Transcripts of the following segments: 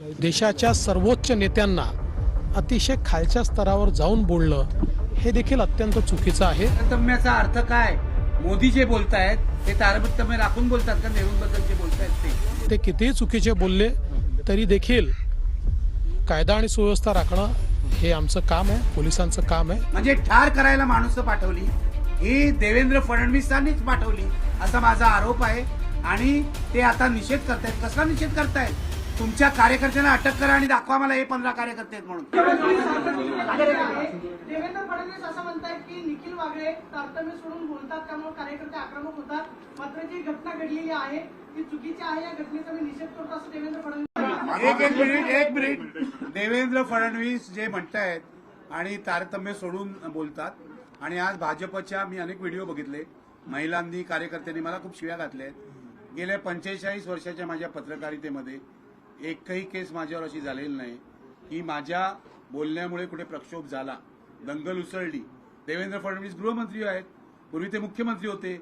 देशाच्या सर्वोच्च नेत्यांना अतिशय खालच्या स्तरावर जाऊन बोलणं हे देखील अत्यंत चुकीचं आहे. तारतम्याचा अर्थ काय? मोदी जे बोलतायत ते तारतम्य राखून बोलतात का नेहरूंबद्दल जे बोलतायत ते? ते कितीही चुकीचे बोलले तरी देखील कायदा आणि सुव्यवस्था राखणं हे आमचं काम आहे पोलिसांचं काम आहे. म्हणजे ठार करायला माणसं पाठवली ही देवेंद्र फडणवीसांनीच पाठवली असा माझा आरोप आहे. आणि ते आता निषेध करतायत. कसला निषेध करतायत? तुमच्या कार्यकर्त्यांना अटक करा आणि दाखवा मला हे पंधरा कार्यकर्ते आहेत म्हणून. देवेंद्र फडणवीस असं म्हणतायत की निखिल वागळे तारतम्य सोडून बोलतात त्यामुळे कार्यकर्ते आक्रमक होतात. मात्र जी घटना घडलेली आहे ती चुकीची आहे. या घटनेचा मी निषेध करतो असं देवेंद्र फडणवीस एक एक मिनिट एक मिनिट. देवेंद्र फडणवीस जे म्हणतायत आणि तारतम्य सोडून बोलतात आणि आज भाजपच्या मी अनेक व्हिडिओ बघितले. महिलांनी कार्यकर्त्यांनी मला खूप शिव्या घातल्या आहेत गेल्या पंचेचाळीस वर्षाच्या माझ्या पत्रकारितेमध्ये एकही केस माझ्यावर अशी झालेली नाही. की माझ्या बोलण्यामुळे कुठे प्रक्षोभ झाला. दंगल उसळली. देवेंद्र फडणवीस गृहमंत्री आहेत. पूर्वी ते मुख्यमंत्री होते.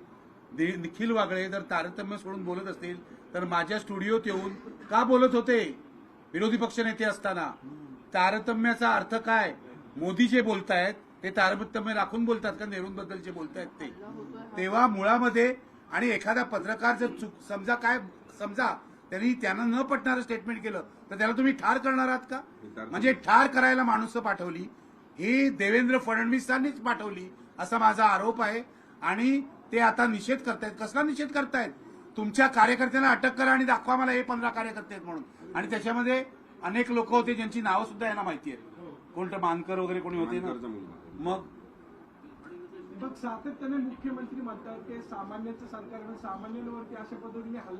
निखिल वागळे जर तारतम्य सोडून बोलत असतील तर माझ्या स्टुडिओत येऊन का बोलत होते? विरोधी पक्ष नेते असताना. तारतम्याचा अर्थ काय? मोदी जे बोलतायत ते तारतम्य राखून बोलतात का नेहरूंबद्दल जे बोलतायत ते? तेव्हा मुळामध्ये आणि एखादा पत्रकार जर चूक समजा काय समजा त्यांनी त्यांना न पटणारं स्टेटमेंट केलं. तर त्याला तुम्ही ठार करणार आहात का? म्हणजे ठार करायला माणसं पाठवली. ही देवेंद्र फडणवीसांनीच पाठवली असा माझा आरोप आहे. आणि ते आता निषेध करतायत. कसला निषेध करतायत? तुमच्या कार्यकर्त्यांना अटक करा आणि दाखवा मला हे पंधरा कार्यकर्ते आहेत म्हणून. आणि त्याच्यामध्ये अनेक लोक होते ज्यांची नावं सुद्धा यांना माहिती आहेत. कोणतं मानकर वगैरे कोणी होते ना? मग? मग सातत्याने मुख्यमंत्री म्हणतात की सामान्याचं सरकार सामान्यांवरती अशा पद्धतीने हल्ला